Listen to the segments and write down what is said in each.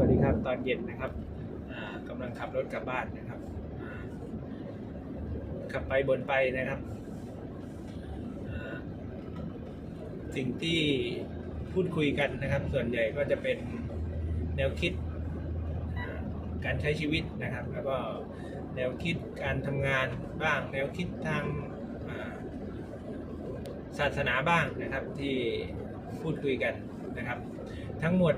สวัสดีครับ ตอนเย็นนะครับอ่ากำลังขับรถกลับบ้านนะครับขับไปบนไปนะครับ สิ่งที่พูดคุยกันนะครับ ส่วนใหญ่ก็จะเป็นแนวคิดการใช้ชีวิตนะครับ แล้วก็แนวคิดการทำงานบ้าง แนวคิดทางศาสนาบ้างนะครับที่พูดคุยกันนะครับ ทั้งหมด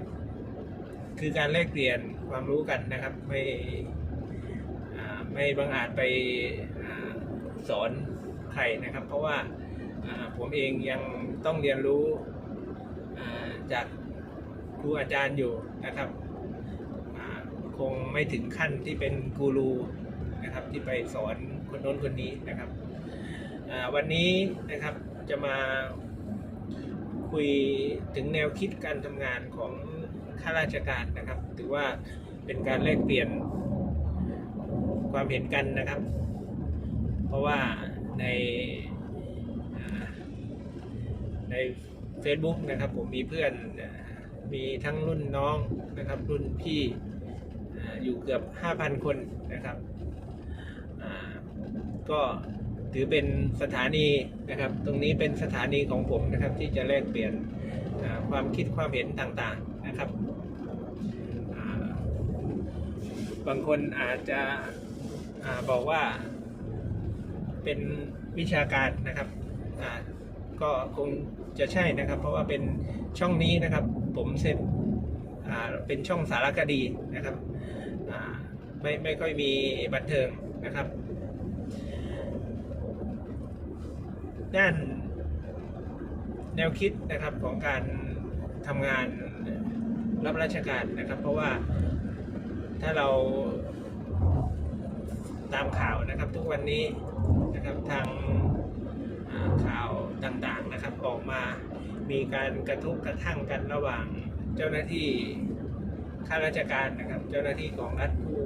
คือการแลกเปลี่ยนความรู้กันนะครับ ไม่ไม่บังอาจไปอสอนใครนะครับ เพราะว่าผมเองยังต้องเรียนรู้จากครูอาจารย์อยู่นะครับคงไม่ถึงขั้นที่เป็นกูรูนะครับที่ไปสอนคนโน้นคนนี้นะครับวันนี้นะครับจะมาคุยถึงแนวคิดการทำงานของ ข้าราชการนะครับ ถือว่าเป็นการแลกเปลี่ยนความเห็นกันนะครับ เพราะว่าในใน Facebook นะครับผมมีเพื่อนมีทั้งรุ่นน้องนะครับ รุ่นพี่อยู่เกือบ 5,000 คนนะครับก็ถือเป็นสถานีนะครับ ตรงนี้เป็นสถานีของผมนะครับ ที่จะแลกเปลี่ยนความคิดความเห็นต่างๆ นะครับาบางคนอาจจะอาบอกว่าเป็นวิชาการนะครับก็คงจะใช่นะครับ เพราะว่าเป็นช่องนี้นะครับ ผมเซ็ตเป็นช่องสารคดีนะครับไม่ไม่ค่อยมีบันเทิงนะครับ ด้านแนวคิดนะครับของการทำงาน รับราชการนะครับ เพราะว่าถ้าเราตามข่าวนะครับทุกวันนี้นะครับทางข่าวต่างๆนะครับออกมามีการกระทบกระทั่งกันระหว่างเจ้าหน้าที่ข้าราชการนะครับ เจ้าหน้าที่ของรัฐผู้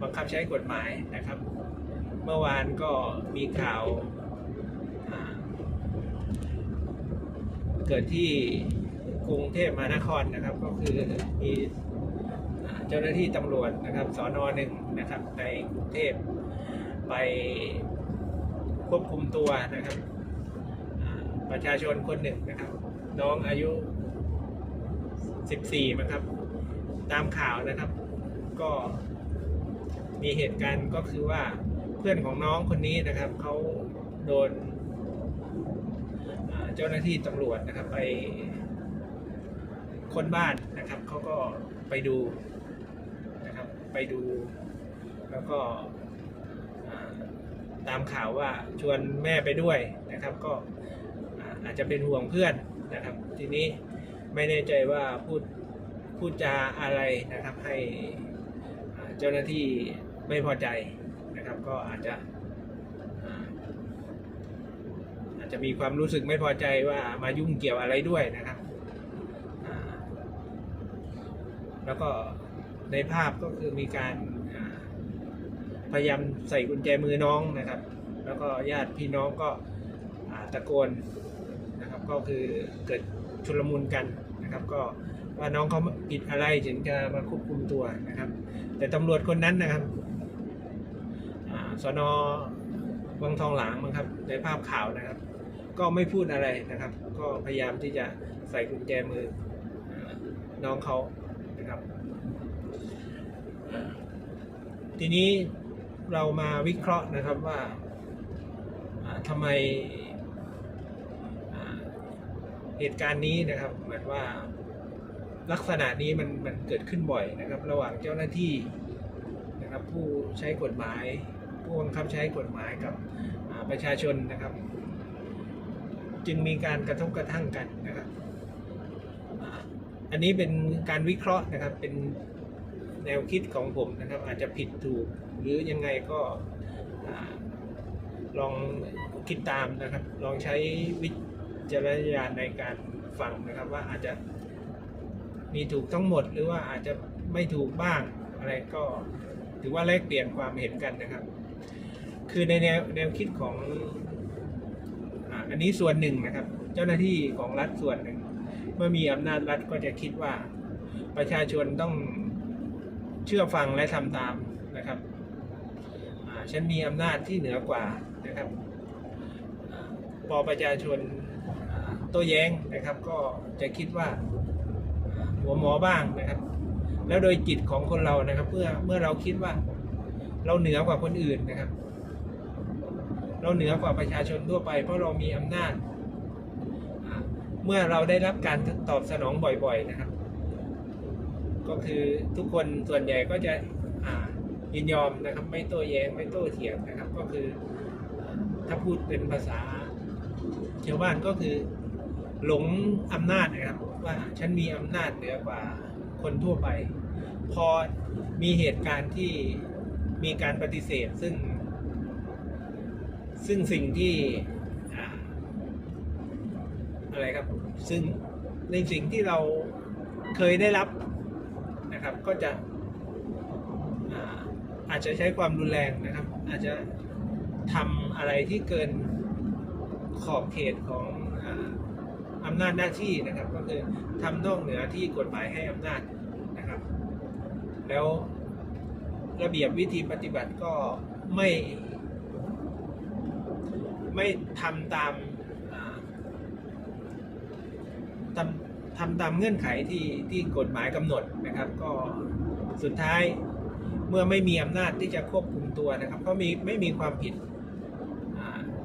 บังคับใช้กฎหมายนะครับ เมื่อวานก็มีข่าวเกิดที่ กรุงเทพมหานครนะครับ ก็คือมีเจ้าหน้าที่ตำรวจนะครับสอนอหนึ่งนะครับ ในกรุงเทพไปควบคุมตัวนะครับประชาชนคนหนึ่งนะครับ น้องอายุ 14นะครับ ตามข่าวนะครับ ก็มีเหตุการณ์ก็คือว่าเพื่อนของน้องคนนี้นะครับเขาโดนเจ้าหน้าที่ตำรวจนะครับไป คนบ้านนะครับเขาก็ไปดูนะครับไปดู แล้วก็ตามข่าวว่าชวนแม่ไปด้วยนะครับ ก็อาจจะเป็นห่วงเพื่อนนะครับ ทีนี้ไม่แน่ใจว่าพูดพูดจาอะไรนะครับให้เจ้าหน้าที่ไม่พอใจนะครับ ก็อาจจะอาจจะมีความรู้สึกไม่พอใจว่ามายุ่งเกี่ยวอะไรด้วยนะครับอ่า แล้วก็ในภาพก็คือมีการพยายามใส่กุญแจมือน้องนะครับ แล้วก็ญาติพี่น้องก็ตะโกนนะครับ ก็คือเกิดชุลมุนกันนะครับ ก็ว่าน้องเขาผิดอะไรถึงจะมาควบคุมตัวนะครับ แต่ตำรวจคนนั้นนะครับอ่าสนวังทองหลางมั้งครับ ในภาพข่าวนะครับ ก็ไม่พูดอะไรนะครับ ก็พยายามที่จะใส่กุญแจมือน้องเขา ทีนี้เรามาวิเคราะห์นะครับว่าทำไมเหตุการณ์นี้นะครับเหมือนว่าลักษณะนี้มันมันเกิดขึ้นบ่อยนะครับ ระหว่างเจ้าหน้าที่นะครับ ผู้ใช้กฎหมาย ผู้บังคับใช้กฎหมายกับประชาชนนะครับ จึงมีการกระทบกระทั่งกันนะครับอันนี้เป็นการวิเคราะห์นะครับเป็น แนวคิดของผมนะครับ อาจจะผิดถูก หรือยังไงก็ลองคิดตามนะครับ ลองใช้วิจารณญาณในการฟังนะครับว่าอาจจะมีถูกทั้งหมดหรือว่าอาจจะไม่ถูกบ้างอะไรก็ถือว่าแลกเปลี่ยนความเห็นกันนะครับ คือในแนวแนวคิดของอันนี้ส่วนหนึ่งนะครับ เจ้าหน้าที่ของรัฐส่วนหนึ่ง เมื่อมีอำนาจรัฐก็จะคิดว่าประชาชนต้อง เชื่อฟังและทำตามนะครับฉันมีอำนาจที่เหนือกว่านะครับพอประชาชนโต้แย้งนะครับก็จะคิดว่าหัวหมอบ้างนะครับ แล้วโดยจิตของคนเรานะครับเมื่อเมื่อเราคิดว่าเราเหนือกว่าคนอื่นนะครับ เราเหนือกว่าประชาชนทั่วไป เพราะเรามีอำนาจ เมื่อเราได้รับการตอบสนองบ่อยๆนะครับ ก็คือทุกคนส่วนใหญ่ก็จะยินยอมนะครับ ไม่โต้แย้งไม่โต้เถียงนะครับ ก็คือถ้าพูดเป็นภาษาชาวบ้านก็คือหลงอำนาจนะครับว่าฉันมีอำนาจเหนือกว่าคนทั่วไป พอมีเหตุการณ์ที่มีการปฏิเสธซึ่ง ซึ่งสิ่งที่อะไรครับ ซึ่งในสิ่งที่เราเคยได้รับ นะครับ ก็จะอาจจะใช้ความรุนแรงนะครับ อาจจะทำอะไรที่เกินขอบเขตของอาอำนาจหน้าที่นะครับ ก็คือทำนอกเหนือที่กฎหมายให้อำนาจนะครับ แล้วระเบียบวิธีปฏิบัติก็ไม่ ไม่ทำตามอ่าทำ ทำตามเงื่อนไขที่ที่กฎหมายกำหนดนะครับ ก็สุดท้ายเมื่อไม่มีอำนาจที่จะควบคุมตัวนะครับก็มีไม่มีความผิด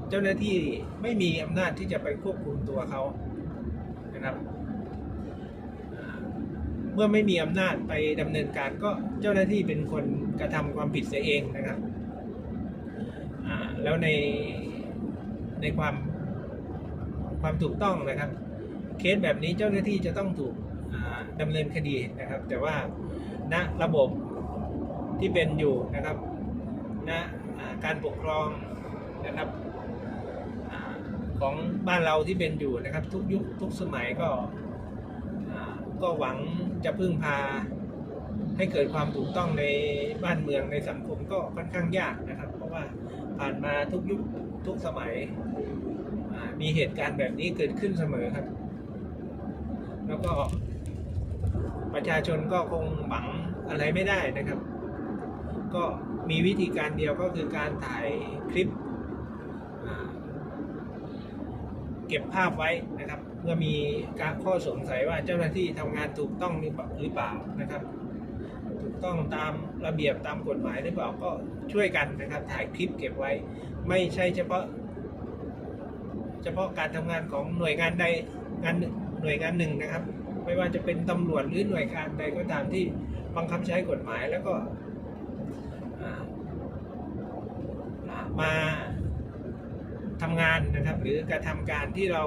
เจ้าหน้าที่ไม่มีอำนาจที่จะไปควบคุมตัวเขานะครับเมื่อไม่มีอำนาจไปดำเนินการก็เจ้าหน้าที่เป็นคนกระทำความผิดเสียเองนะครับแล้วในในความความถูกต้องนะครับ เคสแบบนี้เจ้าหน้าที่จะต้องถูกอ่าดำเนินคดีนะครับ แต่ว่าณระบบที่เป็นอยู่นะครับณอ่าการปกครองนะครับอของบ้านเราที่เป็นอยู่นะครับ ทุกยุคทุกสมัยก็ก็หวังจะพึ่งพาให้เกิดความถูกต้องในบ้านเมืองในสังคมก็ค่อนข้างยากนะครับ เพราะว่าผ่านมาทุกยุคทุกสมัยมีเหตุการณ์แบบนี้เกิดขึ้นเสมอครับ แล้วก็ประชาชนก็คงหวังอะไรไม่ได้นะครับ ก็มีวิธีการเดียวก็คือการถ่ายคลิป เก็บภาพไว้นะครับเมื่อมีการข้อสงสัยว่าเจ้าหน้าที่ทำงานถูกต้องหรือเปล่าหรือเปล่านะครับ ถูกต้องตามระเบียบตามกฎหมายหรือเปล่าก็ช่วยกันนะครับถ่ายคลิปเก็บไว้ ไม่ใช่เฉพาะ เฉพาะการทำงานของหน่วยงานใดงานหนึ่ง หน่วยงานหนึ่งนะครับ ไม่ว่าจะเป็นตำรวจหรือหน่วยงานใดก็ตามที่บังคับใช้กฎหมายแล้วก็มาทำงานนะครับ หรือกระทำการที่เรา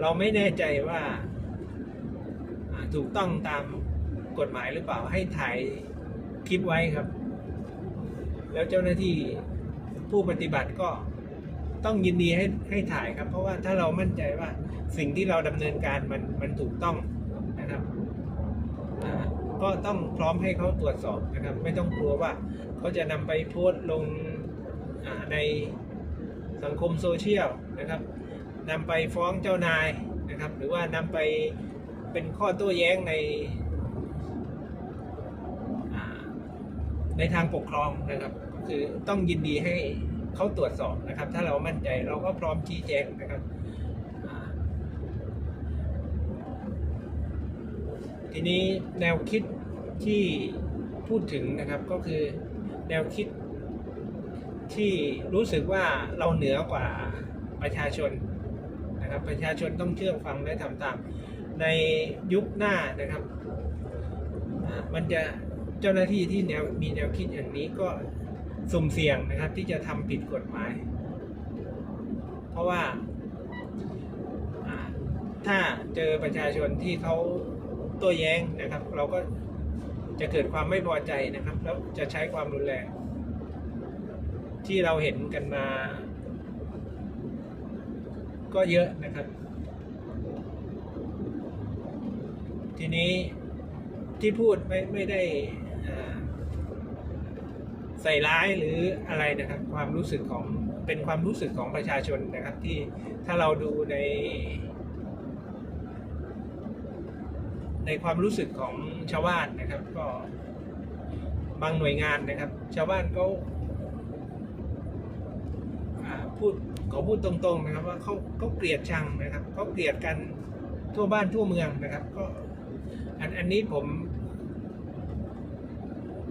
เราไม่แน่ใจว่าถูกต้องตามกฎหมายหรือเปล่าให้ถ่ายคลิปไว้ครับ แล้วเจ้าหน้าที่ผู้ปฏิบัติก็ ต้องยินดีให้ให้ถ่ายครับ เพราะว่าถ้าเรามั่นใจว่าสิ่งที่เราดำเนินการมันมันถูกต้องนะครับก็ต้องพร้อมให้เขาตรวจสอบนะครับ ไม่ต้องกลัวว่าเขาจะนำไปโพสต์ลงในสังคมโซเชียลนะครับนำไปฟ้องเจ้านายนะครับ หรือว่านำไปเป็นข้อโต้แย้งในในทางปกครองนะครับก็คือต้องยินดีให้ เขาตรวจสอบนะครับ ถ้าเรามั่นใจเราก็พร้อมชี้แจงนะครับทีนี้แนวคิดที่พูดถึงนะครับก็คือแนวคิดที่รู้สึกว่าเราเหนือกว่าประชาชนนะครับประชาชนต้องเชื่อฟังและทำตาม ในยุคหน้านะครับ มันจะเจ้าหน้าที่ที่แนวมีแนวคิดอย่างนี้ก็ สุ่มเสี่ยงนะครับที่จะทำผิดกฎหมาย เพราะว่าถ้าเจอประชาชนที่เขาตัวแย้งนะครับ เราก็จะเกิดความไม่พอใจนะครับ แล้วจะใช้ความรุนแรง ที่เราเห็นกันมา ก็เยอะนะครับ ทีนี้ที่พูดไม่ไม่ได้ ใส่ร้ายหรืออะไรนะครับความรู้สึกของเป็นความรู้สึกของประชาชนนะครับ ที่ถ้าเราดูใน ในความรู้สึกของชาวบ้านนะครับ ก็บางหน่วยงานนะครับ ชาวบ้านเขาพูดขอพูดตรงๆนะครับ ว่าเขาเขาเกลียดชังนะครับเขาเกลียดกันทั่วบ้านทั่วเมืองนะครับ ก็อันอันนี้ผม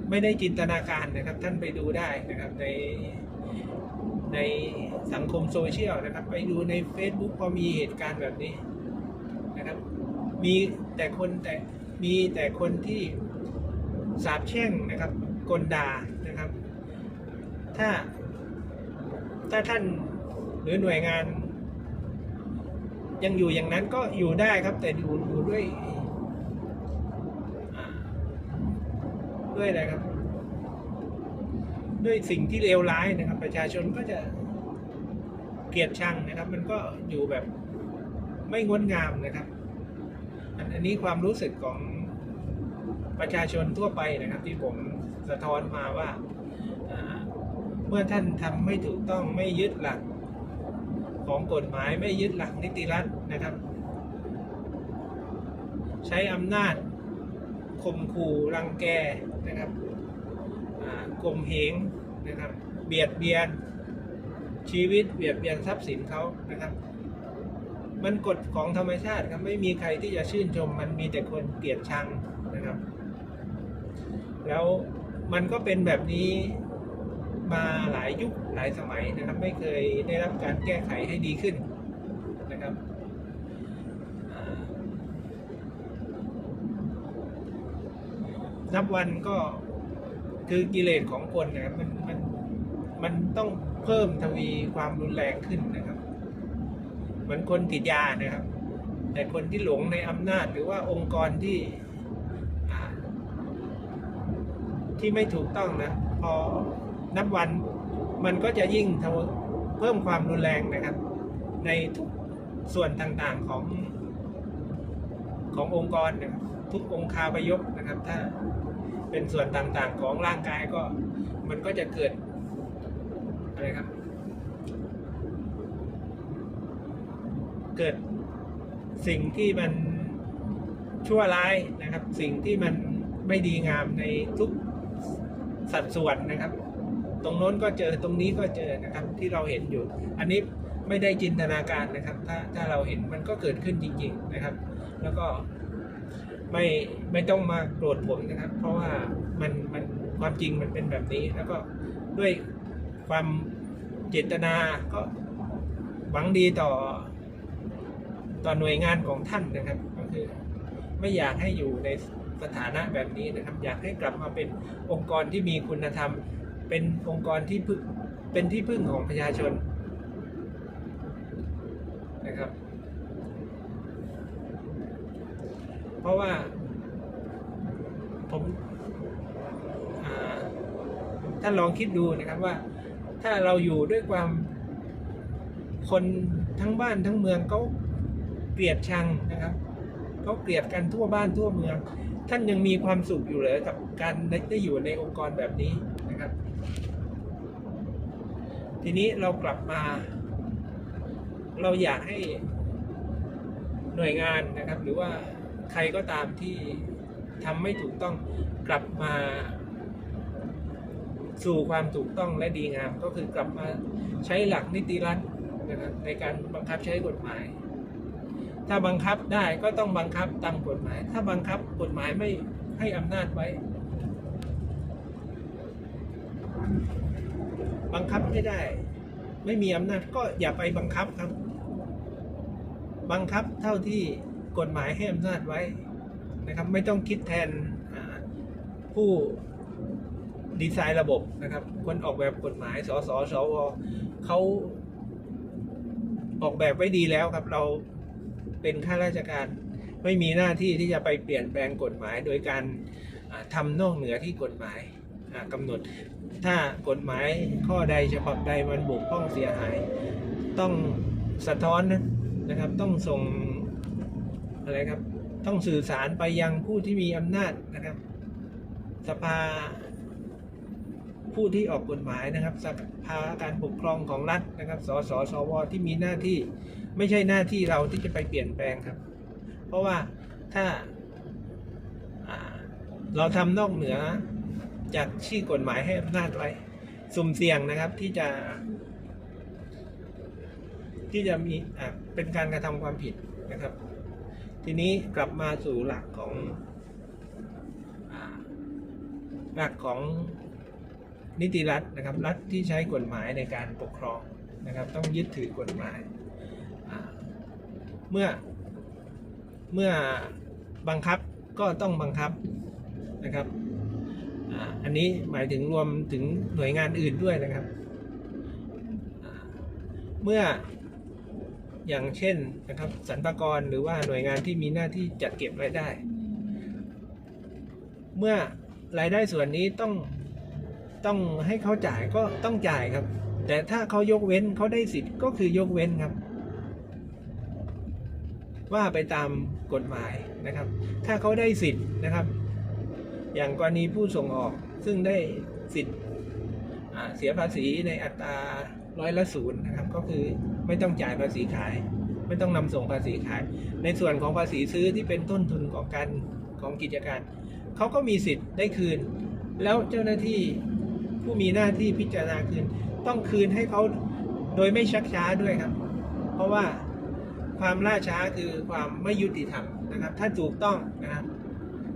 ไม่ได้จินตนาการนะครับ ท่านไปดูได้นะครับในในสังคมโซเชียลนะครับ ไปดูใน Facebook พอมีเหตุการณ์แบบนี้นะครับ มีแต่คนแต่มีแต่คนที่สาบแช่งนะครับกลดานะครับ ถ้าถ้าท่านหรือหน่วยงาน ยังอยู่อย่างนั้นก็อยู่ได้ครับแต่อยู่อยู่ด้วยอ่า ด้วยอะไรครับ ด้วยสิ่งที่เลวร้ายนะครับ ประชาชนก็จะเกลียดชังนะครับ มันก็อยู่แบบไม่งดงามนะครับ อันนี้ความรู้สึกของประชาชนทั่วไปนะครับ ที่ผมสะท้อนมาว่าอ่าเมื่อท่านทำไม่ถูกต้องไม่ยึดหลักของกฎหมายไม่ยึดหลักนิติรัฐนะครับ ใช้อำนาจข่มขู่รังแก นะครับอ่าข่มเหงนะครับ เบียดเบียนชีวิตเบียดเบียนทรัพย์สินเขานะครับ มันกฎของธรรมชาติครับไม่มีใครที่จะชื่นชม มันมีแต่คนเกลียดชังนะครับ แล้วมันก็เป็นแบบนี้มาหลายยุคหลายสมัยนะครับ ไม่เคยได้รับการแก้ไขให้ดีขึ้นนะครับอ่า นับวันก็คือกิเลสของคนนะครับมันมันมันต้องเพิ่มทวีความรุนแรงขึ้นนะครับ เหมือนคนติดยานะครับ แต่คนที่หลงในอำนาจหรือว่าองค์กรที่ ที่ไม่ถูกต้องนะพอนับวันมันก็จะยิ่งทวเพิ่มความรุนแรงนะครับ ในทุกส่วนต่างๆของ ขององค์กรนะครับทุกองค์คาพยพนะครับ ถ้าเป็นส่วนต่างๆของร่างกายก็มันก็จะเกิดอะไรครับ เกิดสิ่งที่มันชั่วร้ายนะครับ สิ่งที่มันไม่ดีงามในทุกสัดส่วนนะครับ ตรงโน้นก็เจอตรงนี้ก็เจอนะครับที่เราเห็นอยู่ อันนี้ไม่ได้จินตนาการนะครับ ถ้าถ้าเราเห็นมันก็เกิดขึ้นจริง ๆนะครับ แล้วก็ไม่ไม่ต้องมาโกรธผมนะครับ เพราะว่ามันมันความจริงมันเป็นแบบนี้ แล้วก็ด้วยความเจตนาก็หวังดีต่อต่อหน่วยงานของท่านนะครับ ก็คือไม่อยากให้อยู่ในสถานะแบบนี้นะครับ อยากให้กลับมาเป็นองค์กรที่มีคุณธรรม เป็นองค์กรที่พึ่งเป็นที่พึ่งของประชาชนนะครับ เพ ราะว่า ผมอ่าท่านลองคิดดูนะครับว่า ถ้าเราอยู่ด้วยความคนทั้งบ้านทั้งเมืองเขาเกลียดชังนะครับเขาเกลียดกันทั่วบ้านทั่วเมือง ท่านยังมีความสุขอยู่เลยกับการได้อยู่ในองค์กรแบบนี้นะครับ ทีนี้เรากลับมา เราอยากให้หน่วยงานนะครับ หรือว่า ใครก็ตามที่ทำไม่ถูกต้องกลับมา สู่ความถูกต้องและดีงาม ก็คือกลับมาใช้หลักนิติรัฐนะครับในการบังคับใช้กฎหมาย ถ้าบังคับได้ก็ต้องบังคับตามกฎหมาย ถ้าบังคับกฎหมายไม่ให้อำนาจไว้ บังคับไม่ได้ ไม่มีอำนาจก็อย่าไปบังคับครับ บังคับเท่าที่ กฎหมายให้อำนาจไว้นะครับ ไม่ต้องคิดแทนผู้ดีไซน์ระบบนะครับ คนออกแบบกฎหมาย สสสวเขาออกแบบไว้ดีแล้วครับ เราเป็นข้าราชการไม่มีหน้าที่ที่จะไปเปลี่ยนแปลงกฎหมาย โดยการอ่าทำนอกเหนือที่กฎหมายอ่ากำหนด ถ้ากฎหมายข้อใดฉบับใดมันบกพร่องเสียหาย ต้องสะท้อนนะครับต้องส่ง อะไรครับ ต้องสื่อสารไปยังผู้ที่มีอำนาจนะครับ สภา ผู้ที่ออกกฎหมายนะครับ สภาการปกครองของรัฐนะครับ สสสวที่มีหน้าที่ ไม่ใช่หน้าที่เราที่จะไปเปลี่ยนแปลงครับ เพราะว่าถ้าเราทำนอกเหนือจากที่กฎหมายให้อำนาจไว้ สุ่มเสี่ยงนะครับที่จะ ที่จะมีะเป็นการกระทำความผิดนะครับ ทีนี้กลับมาสู่หลักของหลักของนิติรัฐนะครับ รัฐที่ใช้กฎหมายในการปกครองนะครับ ต้องยึดถือกฎหมาย เมื่อเมื่อบังคับก็ต้องบังคับนะครับอันนี้หมายถึงรวมถึงหน่วยงานอื่นด้วยนะครับ เมื่อ อย่างเช่นนะครับสรรพากรหรือว่าหน่วยงานที่มีหน้าที่จัดเก็บรายได้ เมื่อรายได้ส่วนนี้ต้องต้องให้เขาจ่ายก็ต้องจ่ายครับ แต่ถ้าเขายกเว้นเขาได้สิทธิ์ก็คือยกเว้นครับ ว่าไปตามกฎหมายนะครับ ถ้าเขาได้สิทธิ์นะครับ อย่างกรณีผู้ส่งออกซึ่งได้สิทธิ์เสียภาษีในอัตราร้อยละศูนย์นะครับ ก็คือ ไม่ต้องจ่ายภาษีขาย ไม่ต้องนำส่งภาษีขาย ในส่วนของภาษีซื้อที่เป็นต้นทุนของการของกิจการเขาก็มีสิทธิ์ได้คืน แล้วเจ้าหน้าที่ผู้มีหน้าที่พิจารณาคืน ต้องคืนให้เขาโดยไม่ชักช้าด้วยครับ เพราะว่าความล่าช้าคือความไม่ยุติธรรมนะครับ ถ้าถูกต้องนะครับ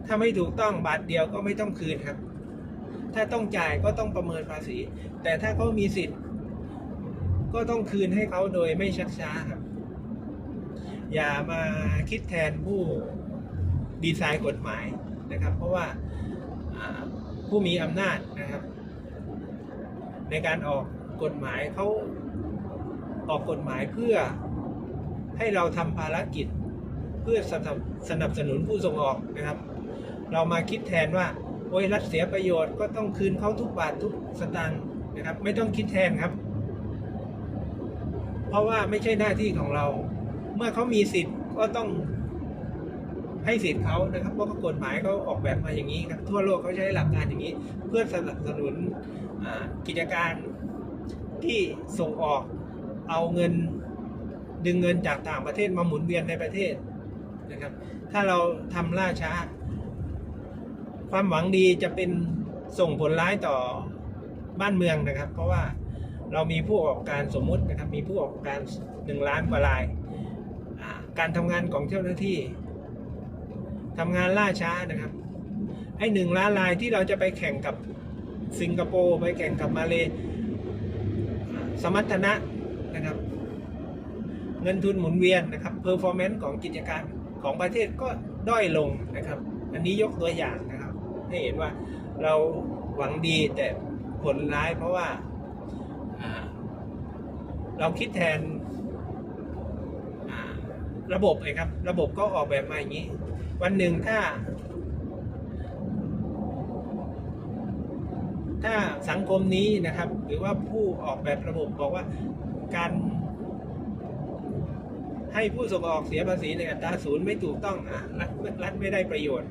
ถ้าไม่ถูกต้องบาทเดียวก็ไม่ต้องคืนครับ ถ้าต้องจ่ายก็ต้องประเมินภาษี แต่ถ้าเขามีสิทธิ์ ก็ต้องคืนให้เขาโดยไม่ชักช้าครับ อย่ามาคิดแทนผู้ดีไซน์กฎหมายนะครับ เพราะว่าผู้มีอำนาจนะครับ ในการออกกฎหมายเขาออกกฎหมายเพื่อให้เราทำภารกิจเพื่อสนับสนับสนุนผู้ส่งออกนะครับ เรามาคิดแทนว่าโอ้ยรัฐเสียประโยชน์ก็ต้องคืนเขาทุกบาททุกสตางค์นะครับ ไม่ต้องคิดแทนครับ เพราะว่าไม่ใช่หน้าที่ของเรา เมื่อเขามีสิทธิ์ก็ต้องให้สิทธิ์เขานะครับเพราะกฎหมายเขาออกแบบมาอย่างนี้ครับทั่วโลกเขาใช้หลักการอย่างนี้ เพื่อสนับสนุนกิจการที่ส่งออกเอาเงินดึงเงินจากต่างประเทศมาหมุนเวียนในประเทศนะครับ ถ้าเราทำล่าช้า ความหวังดีจะเป็นส่งผลร้ายต่อบ้านเมืองนะครับ เพราะว่า เรามีผู้ประกอบการสมมุตินะครับมีผู้ประกอบการหนึ่งล้านกว่าราย การทำงานของเจ้าหน้าที่ทำงานล่าช้านะครับไอ้หนึ่งล้านรายที่เราจะไปแข่งกับสิงคโปร์ไปแข่งกับมาเลอ่าสมรรถนะนะครับ เงินทุนหมุนเวียนนะครับเพอร์ฟอร์แมนซ์ของกิจการของประเทศก็ด้อยลงนะครับ อันนี้ยกตัวอย่างนะครับ ให้เห็นว่าเราหวังดีแต่ผลร้ายเพราะว่า เราคิดแทนระบบเลยครับ ระบบก็ออกแบบมาอย่างนี้ วันหนึ่งถ้า ถ้าสังคมนี้นะครับ หรือว่าผู้ออกแบบระบบบอกว่าการให้ผู้ส่งออกเสียภาษีในอัตราศูนย์ไม่ถูกต้องอะรัฐรัฐไม่ได้ประโยชน์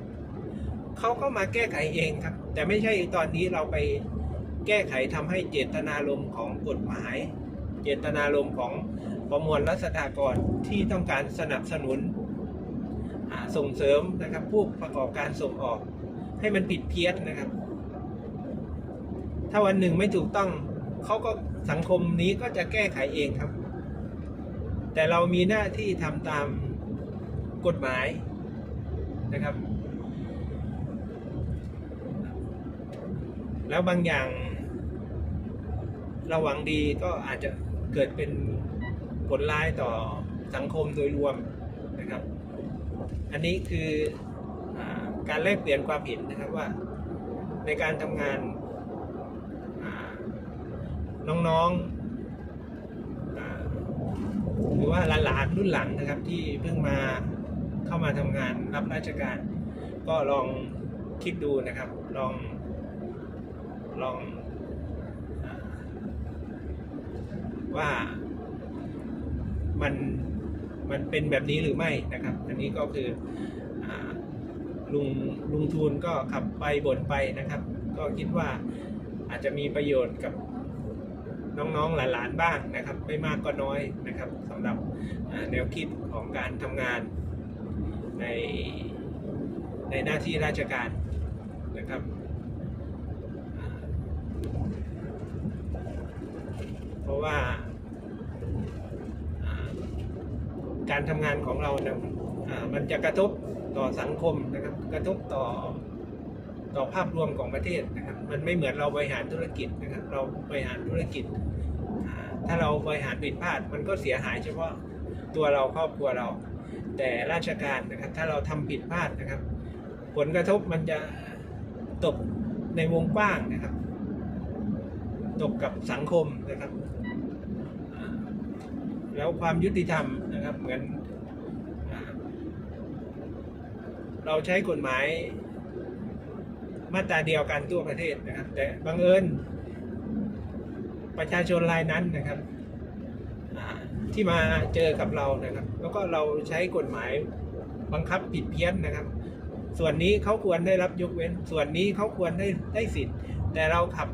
เขาก็มาแก้ไขเองครับ แต่ไม่ใช่ตอนนี้เราไปแก้ไขทำให้เจตนารมณ์ของกฎหมาย เจตนารมณ์ของประมวลรัษฎากรที่ต้องการสนับสนุนส่งเสริมนะครับผู้ประกอบการส่งออก ให้มันผิดเพี้ยนนะครับ ถ้าวันหนึ่งไม่ถูกต้องเขาก็สังคมนี้ก็จะแก้ไขเองครับ แต่เรามีหน้าที่ทำตามกฎหมายนะครับ แล้วบางอย่างเราหวังดีก็อาจจะ เกิดเป็นผลร้ายต่อสังคมโดยรวมนะครับ อันนี้คืออการแลกเปลี่ยนความเห็นนะครับว่า ในการทำงานาน้องๆหรือว่าหลานๆรุ่นหลังนะครับที่เพิ่งมาเข้ามาทำงานรับราชการ ก็ลองคิดดูนะครับ ลองลองอา ว่ามันมันเป็นแบบนี้หรือไม่นะครับ อันนี้ก็คืออลุงลุงทูลก็ขับไปบ่นไปนะครับ ก็คิดว่าอาจจะมีประโยชน์กับน้องๆหลานๆบ้างนะครับ ไม่มากก็น้อยนะครับสำหรับแนวคิดของการทำงานในในหน้าที่ราชการนะครับ ราะว่าการทำงานของเรานี่ยอ่ามันจะกระทบต่อสังคมนะครับ กระทบต่อต่อภาพรวมของประเทศนะครับ มันไม่เหมือนเราบริหารธุรกิจนะครับ เราบริหารธุรกิจ ถ้าเราบริหารผิดพลาด มันก็เสียหายเฉพาะตัวเราครอบครัวเรา แต่ราชการนะครับ ถ้าเราทำผิดพลาดนะครับ ผลกระทบมันจะตกในวงกว้างนะครับ ตกกับสังคมนะครับ แล้วความยุติธรรมนะครับ เหมือนเราใช้กฎหมายมาตราเดียวกันทั่วประเทศนะครับ แต่บังเอิญประชาชนรายนั้นนะครับที่มาเจอกับเรานะครับ แล้วก็เราใช้กฎหมายบังคับผิดเพี้ยนนะครับ ส่วนนี้เขาควรได้รับยกเว้น ส่วนนี้เขาควรได้ได้สิทธิ์ แต่เราขับ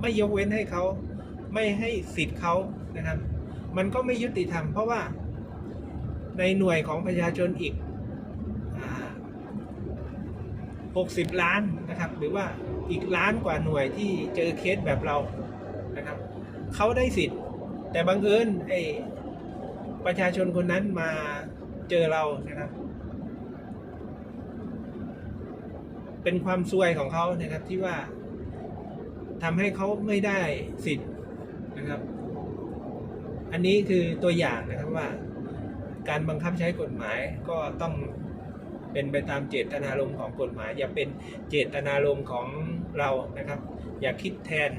ไม่ยกเว้นให้เขาไม่ให้สิทธิ์เขานะครับ มันก็ไม่ยุติธรรมเพราะว่าในหน่วยของประชาชนอีกหกสิบล้านนะครับ หรือว่าอีกล้านกว่าหน่วยที่เจอเคสแบบเรานะครับเขาได้สิทธิ์ แต่บังเอิญไอ้ประชาชนคนนั้นมาเจอเรานะครับ เป็นความซวยของเขานะครับที่ว่าทำให้เขาไม่ได้สิทธิ์นะครับ อันนี้คือตัวอย่างนะครับว่า การบังคับใช้กฎหมายก็ต้องเป็นไปตามเจตนารมณ์ของกฎหมาย อย่าเป็นเจตนารมณ์ของเรานะครับ อย่าคิดแทน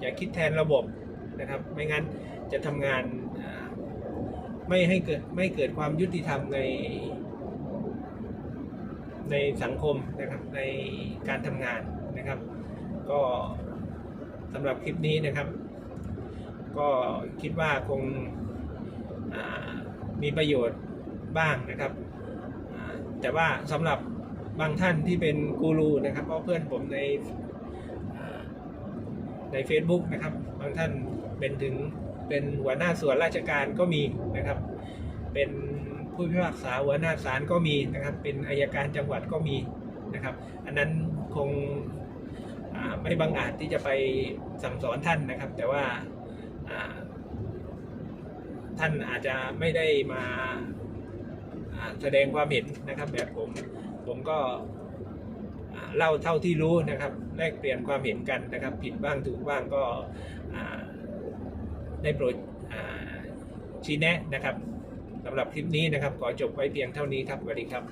อย่าคิดแทนระบบนะครับ ไม่งั้นจะทำงานไม่ให้เกิดไม่เกิดความยุติธรรมในในสังคมนะครับในการทำงานนะครับ ก็สำหรับคลิปนี้นะครับ ก็คิดว่าคงมีประโยชน์บ้างนะครับ แต่ว่าสำหรับบางท่านที่เป็นกูรูนะครับ เพราะเพื่อนผมในใน Facebook นะครับ บางท่านเป็นถึงเป็นหัวหน้าส่วนราชการก็มีนะครับ เป็นผู้พิพากษาหัวหน้าศาลก็มีนะครับ เป็นอายการจังหวัดก็มีนะครับ อันนั้นคงไม่บังอาจที่จะไปสั่งสอนท่านนะครับ แต่ว่า ท่านอาจจะไม่ได้มาแสดงความเห็นนะครับแบบผมผมก็เล่าเท่าที่รู้นะครับแลกเปลี่ยนความเห็นกันนะครับ ผิดบ้างถูกบ้างก็ได้โปรดชี้แนะนะครับสำหรับคลิปนี้นะครับ ขอจบไว้เพียงเท่านี้ครับสวัสดีครับ